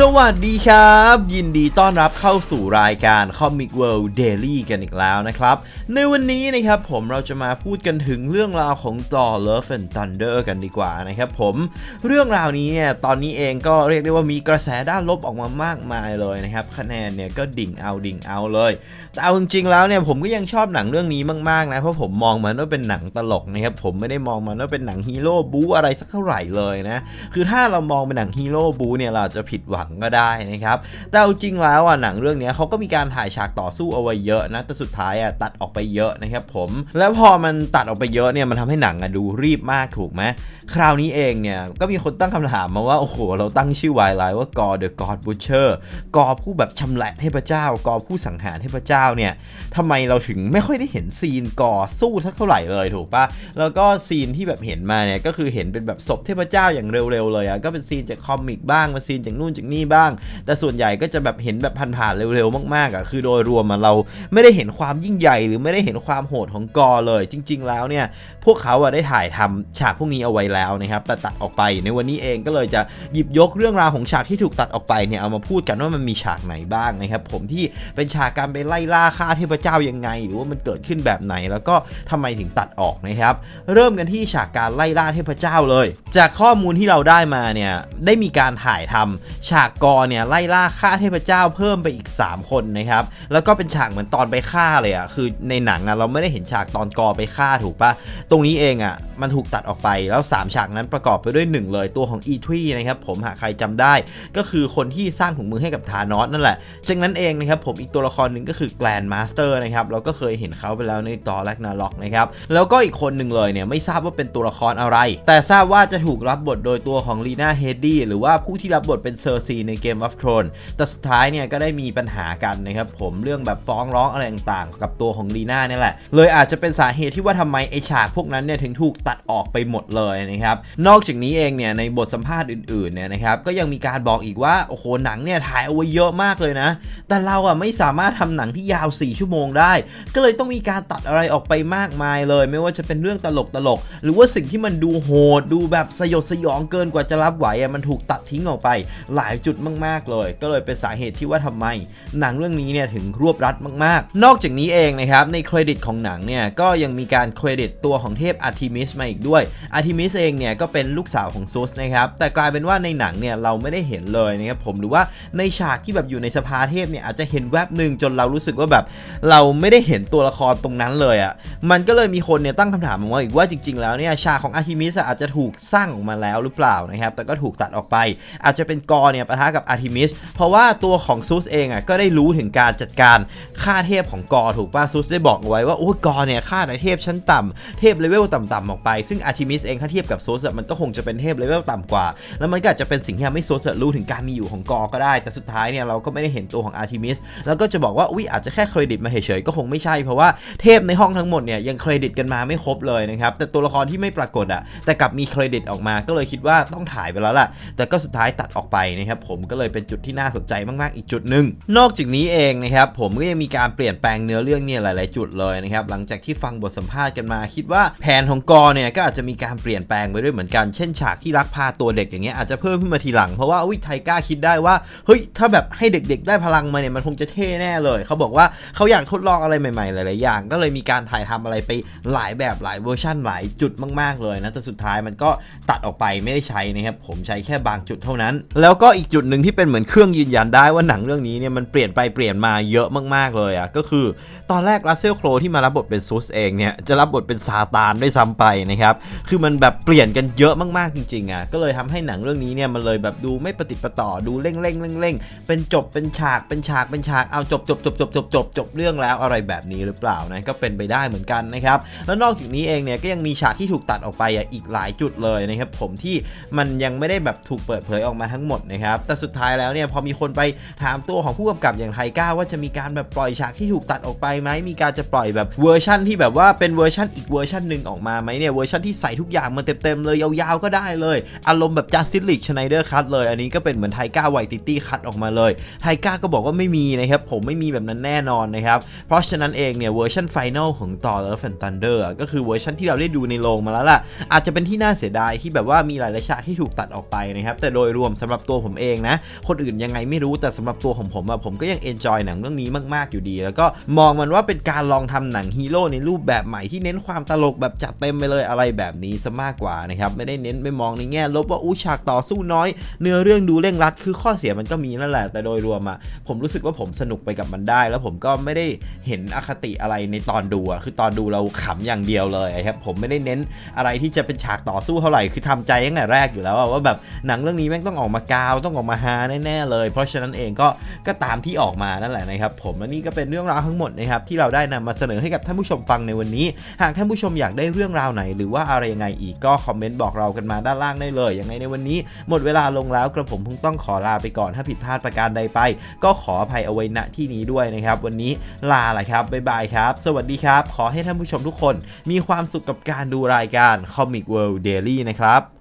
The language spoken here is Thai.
สวัสดีครับ ยินดีต้อนรับเข้าสู่รายการ Comic World Daily กันอีกแล้วนะครับ ในวันนี้นะครับผมเราจะมาพูดกันถึงเรื่องราวของ Thor Love and Thunder กันดีกว่านะครับผมเรื่องราวนี้เนี่ยตอนนี้เองก็เรียกได้ว่ามีกระแสด้านลบออกมามากมายเลยนะครับคะแนนเนี่ยก็ดิ่งเอาดิ่งเอาเลย แต่เอาจริงๆแล้วเนี่ยผมก็ยังชอบหนังเรื่องนี้มากๆนะเพราะผมมองมันว่าเป็นหนังตลกนะครับผมไม่ได้มองมันว่าเป็นหนังฮีโร่บู๊อะไรสักเท่าไหร่เลยนะคือถ้าเรามองเป็นหนังฮีโร่บู๊เนี่ยเราจะผิดหวังก็ได้นะครับแต่เอาจริงแล้วอะหนังเรื่องนี้เขาก็มีการถ่ายฉากต่อสู้เอาไว้เยอะนะแต่สุดท้ายอะตัดออกไปเยอะนะครับผมแล้วพอมันตัดออกไปเยอะเนี่ยมันทำให้หนังอะดูรีบมากถูกไหมคราวนี้เองเนี่ยก็มีคนตั้งคำถามมาว่าโอ้โหเราตั้งชื่อวายไลน์ว่ากอ The God Butcher กอผู้แบบชำแหละเทพเจ้ากอผู้สังหารเทพเจ้าเนี่ยทำไมเราถึงไม่ค่อยได้เห็นซีนกอสู้สักเท่าไหร่เลยถูกปะแล้วก็ซีนที่แบบเห็นมาเนี่ยก็คือเห็นเป็นแบบศพเทพเจ้าอย่างเร็วๆเลยอะ่ะก็เป็นซีนจากคอมิกบ้างมาซีนจากนู่นจากนี่บ้าง แต่ส่วนใหญ่ก็จะแบบเห็นแบบผ่านๆเร็วๆมากๆอะคือโดยรวมมาเราไม่ได้เห็นความยิ่งใหญ่ หรือไม่ได้เห็นความโหดของกอเลย จริง ๆ แล้วเนี่ยพวกเขาอะได้ถ่ายทำฉากพวกนี้เอาไว้แล้วนะครับแต่ตัดออกไปในวันนี้เองก็เลยจะหยิบยกเรื่องราวของฉากที่ถูกตัดออกไปเนี่ยเอามาพูดกันว่ามันมีฉากไหนบ้างนะครับผมที่เป็นฉากการไปไล่ล่าฆ่าเทพเจ้ายังไง หรือว่ามันเกิดขึ้นแบบไหน แล้วก็ทำไมถึงตัดออกนะครับ เริ่มกันที่ฉากการไล่ล่าเทพเจ้าเลย จากข้อมูลที่เราได้มาเนี่ยได้มีการถ่ายทำฉากกอเนี่ยไล่ล่าฆ่าเทพเจ้าเพิ่มไปอีก 3 คนนะครับ แล้วก็เป็นฉากเหมือนตอนไปฆ่าเลยอะ่ะ คือในหนังอะเราไม่ได้เห็นฉากตอนกอไปฆ่าถูกปะตรงนี้เองอะ่ะมันถูกตัดออกไปแล้ว 3 ฉากนั้นประกอบไปด้วย 1 เลยตัวของอีทวีนะครับผมหากใครจำได้ ก็คือคนที่สร้างถุงมือให้กับธานอสนั่นแหละจากนั้นเองนะครับผมอีกตัวละครหนึ่งก็คือแกลนมาสเตอร์นะครับเราก็เคยเห็นเขาไปแล้วในตอนแรกนาล็อกนะครับแล้วก็อีกคนหนึ่งเลยเนี่ยไม่ทราบว่าเป็นตัวละครอะไร แต่ทราบว่าจะถูกรับบทโดยตัวของลีน่าเฮดดี้หรือว่าผู้ที่รับบทเป็นเซอร์ซีในเกม of Thrones แต่สุดท้ายเนี่ยก็ได้มีปัญหากันนะครับผมเรื่องแบบฟ้องร้องอะไรต่างๆ กับตัวของลีน่าเนี่ยแหละ เลยอาจจะเป็นสาเหตุที่ว่าทำไมไอฉากพวกนั้นเนี่ยถึงถูกตัดออกไปหมดเลยนะครับนอกจากนี้เองเนี่ยในบทสัมภาษณ์อื่นๆเนี่ยนะครับก็ยังมีการบอกอีกว่าโอ้โหหนังเนี่ยถ่ายเอาไว้เยอะมากเลยนะ แต่เราอะไม่สามารถทำหนังที่ยาว 4 ชั่วโมงได้ ก็เลยต้องมีการตัดอะไรออกไปมากมายเลย ไม่ว่าจะเป็นเรื่องตลกตลก หรือว่าสิ่งที่มันดูโหดดูแบบสยดสยองเกินกว่าจะรับไหวอะมันถูกตัดทิ้งออกไป หลายจุดมาก ๆ เลย ก็เลยเป็นสาเหตุที่ว่าทำไม หนังเรื่องนี้เนี่ยถึงรวบรัดมาก ๆ นอกจากนี้เองนะครับในเครดิตของหนังเนี่ยก็ยังมีการเครดิตตัวของเทพอาร์ทิมิสมาอีกด้วยอาร์ทิมิสเองเนี่ยก็เป็นลูกสาวของซูสนะครับแต่กลายเป็นว่าในหนังเนี่ยเราไม่ได้เห็นเลยนะครับผมหรือว่าในฉากที่แบบอยู่ในสภาเทพเนี่ยอาจจะเห็นแวบหนึ่งจนเรารู้สึกว่าแบบ เราไม่ได้เห็นตัวละครตรงนั้นเลยอะ่ะมันก็เลยมีคนเนี่ยตั้งคำถามมาว่าอีกว่าจริง ๆ แล้วเนี่ยฉากของอาร์ทิมิสอาจจะถูกสร้างออกมาแล้วหรือเปล่านะครับแต่ก็ถูกตัดออกไป อาจจะเป็นกอเนี่ยปะทะกับอาร์ทิมิสเพราะว่าตัวของซูสเองอะก็ได้รู้ถึงการจัดการฆ่าเทพของกอถูกป่ะซูสได้บอกเอาไว้ว่าโอ้กอเนี่ยฆ่าในเทพชั้นต่ำเทพเลเวลต่ำๆออกไป ซึ่งอาร์ทิมิสเองถ้าเทียบกับซูสมันก็คงจะเป็นเทพเลเวลต่ำกว่า แล้วมันก็อาจจะเป็นสิ่งที่ทำให้ซูสรู้ถึงการมีอยู่ของกอก็ได้ แต่สุดท้ายเนี่ยเราก็ไม่ได้เห็นตัวของอาร์ทิมิสแล้วก็จะบอกว่าอุ้ยอาจจะแค่เครดิตมาเฉยๆก็คงไม่ใช่เพราะว่าเทพในห้องทั้งหมดเนี่ยยังเครดิตกันมาไม่ครบเลยนะครับแต่ตัวละครที่ไม่ปรากฏอะแต่กลับมีเครดิตออกมาก็เลยคิดว่าต้องถ่ายไปแล้วล่ะแต่ก็สุดท้ายตัดออกไปนะครับผมก็เลยเป็นจุดที่น่าสนใจมากๆ อีกจุดหนึ่งนอกจากนี้เองนะครับผมก็ยังมีการเปลี่ยนแปลงเนื้อเรื่องเนี่ยหลาย ๆ จุดเลยนะครับหลังจากที่ฟังบทสัมภาษณ์กันมา คิดว่าแผนของกอเนี่ยก็อาจจะมีการเปลี่ยนแปลงไปด้วยเหมือนกัน เช่นฉากที่ลักพาตัวเด็กอย่างเงี้ยอาจจะเพิ่มขึ้นมาทีหลังเพราะว่าวิไทก้าคิดได้ว่าเฮ้ยถ้าแบบให้เด็ก ๆ ได้พลังมาเนี่ยมันคงจะเท่แน่เลย เขาบอกว่าเขาอยากทดลองอะไรใหม่ๆ หลาย ๆ อย่าง ก็เลยมีการถ่ายทำอะไรไปหลายแบบหลายเวอร์ชั่นหลายจุดมาก ๆ เลยนะแต่สุดท้ายมันก็ตัดออกไปไม่ได้ใช้นะครับผมใช้แค่บางจุดเท่านั้น แล้วก็อีกจุดหนึ่งที่เป็นเหมือนเครื่องยืนยันได้ว่าหนังเรื่องนี้เนี่ยมันเปลี่ยนไปเปลี่ยนมาเยอะมากๆเลยอะก็คือ ตอนแรกรัสเซลโครที่มารับบทเป็นซูสเองเนี่ยจะรับบทเป็นซาตานด้วยซ้ำไปนะครับคือมันแบบเปลี่ยนกันเยอะมากๆจริงๆอะก็เลยทำให้หนังเรื่องนี้เนี่ยมันเลยแบบดูไม่ปฏิดปต่อดูเร่งเร่งเร่งเร่งเป็นจบเป็นฉากเป็นฉากเป็นฉากเอาจบจบจบจบจบจบจบเรื่องแล้วอะไรแบบนี้หรือเปล่านะก็เป็นไปได้เหมือนกันนะครับแล้วนอกจากนี้เองเนี่ยก็ยังมีฉากที่ถูกตัดออกไปอะอีกหลายจุดเลยนะครับผมที่มันยังไม่ได้แบบถูกเปิดเผยออกมาทั้งหมดนะครับแต่สุดท้ายแล้วเนี่ยพอมีคนไปถามตัวของผู้กำกับอย่างไทก้าว่าจะมีการแบบปล่อยฉากที่ถูกตัดออกไปไหมมีการจะปล่อยแบบเวอร์ชั่นที่แบบว่าเป็นเวอร์ชั่นอีกเวอร์ชันหนึ่งออกมาไหมเนี่ยเวอร์ชันที่ใส่ทุกอย่างมาเต็มๆเลยยาวๆก็ได้เลย อารมณ์แบบจัสติลิกชไนเดอร์คัตเลย อันนี้ก็เป็นเหมือนไทก้าไวติตี้คัตออกมาเลยไทก้าก็บอกว่าไม่มีนะครับผมไม่มีแบบนั้นแน่นอนนะครับเพราะฉะนั้นเองเนี่ยเวอร์ชันไฟนอลของ Thor Love and Thunder อะก็คือเวอร์ชันที่เราได้ดูในโรงมาแล้วล่ะอาจจะเป็นที่น่าเสียดายที่แบบว่ามีหลายๆฉากที่ถูกตัดออกไปนะครับแต่โดยรวมสำหรับตัวผมเอองนะ คนอื่นยังไงไม่รู้แต่สำหรับตัวของผมอะผมก็ยังเอนจอยหนังเรื่องนี้มากๆอยู่ดี แล้วก็มองมันว่าเป็นการลองทำหนังฮีโร่ในรูปแบบใหม่ที่เน้นความตลกแบบจัดเต็มไปเลยอะไรแบบนี้ซะมากกว่านะครับไม่ได้เน้นไปมองในแง่ลบว่าอู้ฉากต่อสู้น้อย เนื้อเรื่องดูเร่งรัดคือข้อเสียมันก็มีนั่นแหละแต่โดยรวมอะผมรู้สึกว่าผมสนุกไปกับมันได้ แล้วผมก็ไม่ได้เห็นอคติอะไรในตอนดูอะคือตอนดูเราขำอย่างเดียวเลยครับผมไม่ได้เน้นอะไรที่จะเป็นฉากต่อสู้เท่าไหร่คือทำใจตั้งแต่แรกอยู่แล้วว่าแบบหนังเรื่องนี้แม่งต้องออกมากาวต้องออกมาฮาแน่ๆเลย เพราะฉะนั้นเองก็ก็ตามที่ออกมานั่นแหละนะครับผมและนี่ก็เป็นเรื่องราวทั้งหมดนะครับที่เราได้นำมาเสนอให้กับท่านผู้ชมฟังในวันนี้ หากท่านผู้ชมอยากได้เรื่องราวไหน หรือว่าอะไรยังไงอีกก็คอมเมนต์บอกเรากันมาด้านล่างได้เลยยังไงในวันนี้ หมดเวลาลงแล้วกระผมคงต้องขอลาไปก่อนถ้าผิดพลาดประการใดไป ก็ขออภัยเอาไว้ณที่นี้ด้วยนะครับวันนี้ลาละครับบ๊ายบายครับ สวัสดีครับ ขอให้ท่านผู้ชมทุกคน มีความสุขกับการดูรายการ Comic World Daily นะครับ